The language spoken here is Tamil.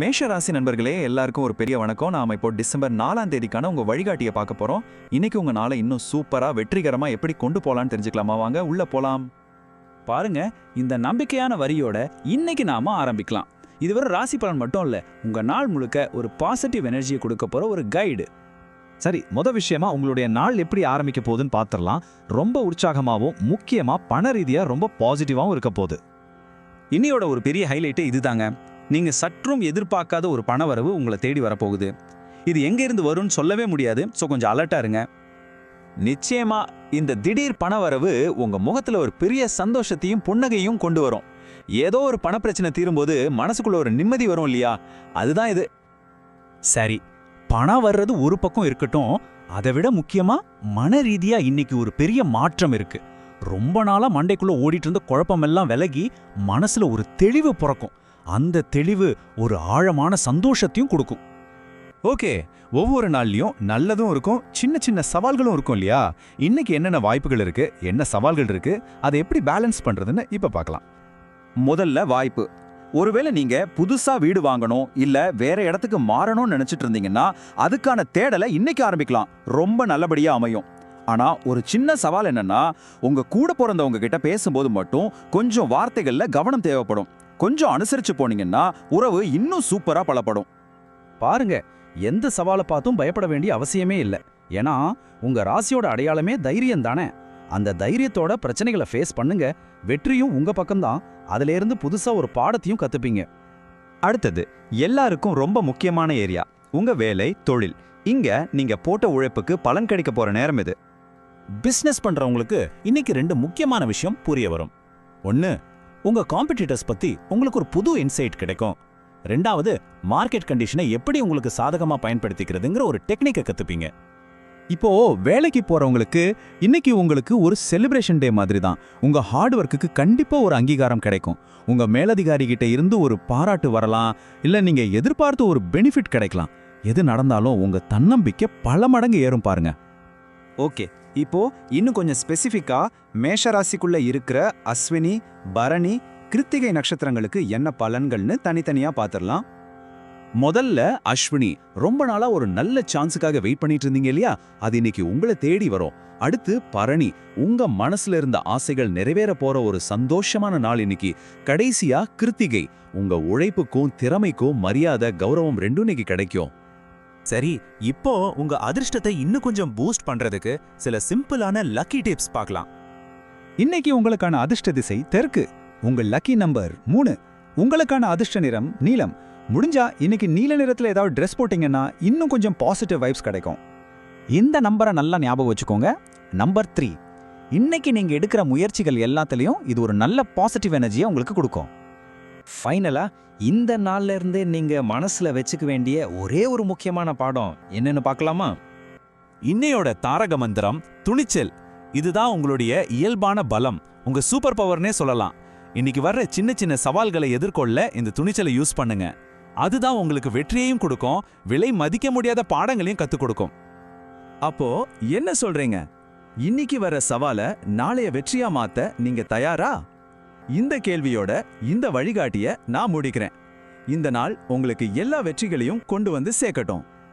மேஷ ராசி நண்பர்களே எல்லாருக்கும் ஒரு பெரிய வணக்கம். நாம இப்போ டிசம்பர் நாலாம் தேதிக்கான உங்க வழிகாட்டியை பார்க்க போறோம். இன்னைக்கு உங்க நாளை இன்னும் சூப்பரா வெற்றிகரமா எப்படி கொண்டு போகலான்னு தெரிஞ்சுக்கலாமா? வாங்க உள்ள போலாம். பாருங்க இந்த நம்பிக்கையான வரியோட இன்னைக்கு நாம ஆரம்பிக்கலாம். இதுவரை ராசி பலன் மட்டும் இல்லை உங்க நாள் முழுக்க ஒரு பாசிட்டிவ் எனர்ஜியை கொடுக்க போற ஒரு கைடு சரி முத விஷயமா உங்களுடைய நாள் எப்படி ஆரம்பிக்க போகுதுன்னு பார்த்துடலாம் ரொம்ப உற்சாகமாகவும் முக்கியமா பண ரீதியா ரொம்ப பாசிட்டிவாகவும் இருக்க போகுது. இன்னையோட ஒரு பெரிய ஹைலைட்டு இதுதாங்க. நீங்கள் சற்றும் எதிர்பார்க்காத ஒரு பணவரவு உங்களை தேடி வரப்போகுது. இது எங்கேருந்து வரும்னு சொல்லவே முடியாது. ஸோ கொஞ்சம் அலர்ட்டாக இருங்க. நிச்சயமா இந்த திடீர் பணவரவு உங்கள் முகத்தில் ஒரு பெரிய சந்தோஷத்தையும் புன்னகையும் கொண்டு வரும். ஏதோ ஒரு பணப்பிரச்சனை தீரும்போது மனசுக்குள்ள ஒரு நிம்மதி வரும் இல்லையா? அதுதான் இது. சரி பணம் வர்றது ஒரு பக்கம் இருக்கட்டும். அதை விட முக்கியமாக மன ரீதியாக இன்னைக்கு ஒரு பெரிய மாற்றம் இருக்கு. ரொம்ப நாளாக மண்டைக்குள்ளே ஓடிட்டு இருந்த குழப்பமெல்லாம் விலகி மனசில் ஒரு தெளிவு பிறக்கும். அந்த தெளிவு ஒரு ஆழமான சந்தோஷத்தையும் கொடுக்கும். ஓகே ஒவ்வொரு நாள்லையும் நல்லதும் இருக்கும் சின்ன சின்ன சவால்களும் இருக்கும் இல்லையா? இன்னைக்கு என்னென்ன வாய்ப்புகள் இருக்கு என்ன சவால்கள் இருக்கு அதை எப்படி பேலன்ஸ் பண்றதுன்னு இப்ப பார்க்கலாம். முதல்ல வாய்ப்பு. ஒருவேளை நீங்க புதுசா வீடு வாங்கணும் இல்ல வேற இடத்துக்கு மாறணும்னு நினைச்சிட்டு இருந்தீங்கன்னா அதுக்கான தேடலை இன்னைக்கு ஆரம்பிக்கலாம். ரொம்ப நல்லபடியா அமையும். ஆனா ஒரு சின்ன சவால் என்னன்னா உங்க கூட பிறந்தவங்க கிட்ட பேசும்போது மட்டும் கொஞ்சம் வார்த்தைகள்ல கவனம் தேவைப்படும். கொஞ்சம் அனுசரிச்சு போனீங்கன்னா உறவு இன்னும் சூப்பரா பலப்படும். பாருங்க எந்த சவாலை பார்த்தும் பயப்பட வேண்டிய அவசியமே இல்லை. ஏன்னா உங்க ராசியோட அடையாளமே தைரியம் தானே? அந்த தைரியத்தோட பிரச்சனைகளை ஃபேஸ் பண்ணுங்க. வெற்றியும் உங்க பக்கம்தான். அதுல இருந்து புதுசா ஒரு பாடத்தையும் கத்துப்பீங்க. அடுத்தது எல்லாருக்கும் ரொம்ப முக்கியமான ஏரியா. உங்க வேலை தொழில். இங்க நீங்க போட்ட உழைப்புக்கு பலன் கிடைக்க போற நேரம் இது. பிசினஸ் பண்றவங்களுக்கு இன்னைக்கு ரெண்டு முக்கியமான விஷயம் புரிய வரும். ஒன்னு உங்க காம்படிட்டர்ஸ் பத்தி உங்களுக்கு ஒரு புது இன்சைட் கிடைக்கும். ரெண்டாவது மார்க்கெட் கண்டிஷனை எப்படி உங்களுக்கு சாதகமா பயன்படுத்திக்கிறதுங்கிற ஒரு டெக்னிக்கை கத்துப்பீங்க. இப்போ வேலைக்கு போறவங்களுக்கு இன்னைக்கு உங்களுக்கு ஒரு செலிப்ரேஷன் டே மாதிரி தான் உங்க ஹார்ட் ஒர்க்குக்கு கண்டிப்பா ஒரு அங்கீகாரம் கிடைக்கும். உங்க மேலதிகாரி கிட்ட இருந்து ஒரு பாராட்டு வரலாம் இல்ல நீங்க எதிர்பார்த்த ஒரு பெனிஃபிட் கிடைக்கலாம். எது நடந்தாலும் உங்க தன்னம்பிக்கை பல மடங்கு ஏறும் பாருங்க. ஓகே. இப்போ இன்னும் கொஞ்சம் ஸ்பெசிஃபிக்கா மேஷ ராசிக்குள்ள இருக்கிற அஸ்வினி பரணி கிருத்திகை நட்சத்திரங்களுக்கு என்ன பலன்கள்னு தனித்தனியா பார்த்துடலாம் முதல்ல அஸ்வினி ரொம்ப நாளா ஒரு நல்ல சான்ஸுக்காக வெயிட் பண்ணிட்டு இருந்தீங்க இல்லையா? அது இன்னைக்கு உங்களை தேடி வரும். அடுத்து பரணி உங்க மனசுல இருந்த ஆசைகள் நிறைவேற போற ஒரு சந்தோஷமான நாள் இன்னைக்கு. கடைசியா கிருத்திகை உங்க உழைப்புக்கும் திறமைக்கும் மரியாதை கௌரவம் ரெண்டும் இன்னைக்கு கிடைக்கும். சரி இப்போ உங்க அதிர்ஷ்டத்தை இன்னும் கொஞ்சம் பூஸ்ட் பண்றதுக்கு சில சிம்பிளான லக்கி டிப்ஸ் பார்க்கலாம். இன்னைக்கு உங்களுக்கான அதிர்ஷ்ட திசை தெற்கு. உங்க லக்கி நம்பர் மூணு. உங்களுக்கான அதிர்ஷ்ட நிறம் நீலம். முடிஞ்சா இன்னைக்கு நீல நிறத்தில் ஏதாவது ட்ரெஸ் போட்டிங்கன்னா இன்னும் கொஞ்சம் பாசிட்டிவ் வைப்ஸ் கிடைக்கும். இந்த நம்பரை நல்லா ஞாபகம் வச்சுக்கோங்க. நம்பர் த்ரீ இன்னைக்கு நீங்கள் எடுக்கிற முயற்சிகள் எல்லாத்துலேயும் இது ஒரு நல்ல பாசிட்டிவ் எனர்ஜியை உங்களுக்கு கொடுக்கும். ஃபைனலா இந்த நாள்ல இருந்தே நீங்க மனசுல வச்சுக்க வேண்டிய ஒரே ஒரு முக்கியமான பாடம் என்னன்னு பார்க்கலாமா? இன்னையோட தாரக மந்திரம் துணிச்சல். இதுதான் உங்களுடைய இயல்பான பலம். உங்க சூப்பர் பவர்னே சொல்லலாம். இன்னைக்கு வர்ற சின்ன சின்ன சவால்களை எதிர்கொள்ள இந்த துணிச்சலை யூஸ் பண்ணுங்க. அதுதான் உங்களுக்கு வெற்றியையும் கொடுக்கும் விலை மதிக்க முடியாத பாடங்களையும் கத்துக் கொடுக்கும். அப்போ என்ன சொல்றீங்க? இன்னைக்கு வர சவால நாளைய வெற்றியா மாத்த நீங்க தயாரா? இந்த கேள்வியோட இந்த வழிகாட்டிய நான் முடிக்கிறேன். இந்த நாள் உங்களுக்கு எல்லா வெற்றிகளையும் கொண்டு வந்து சேர்க்கட்டும்.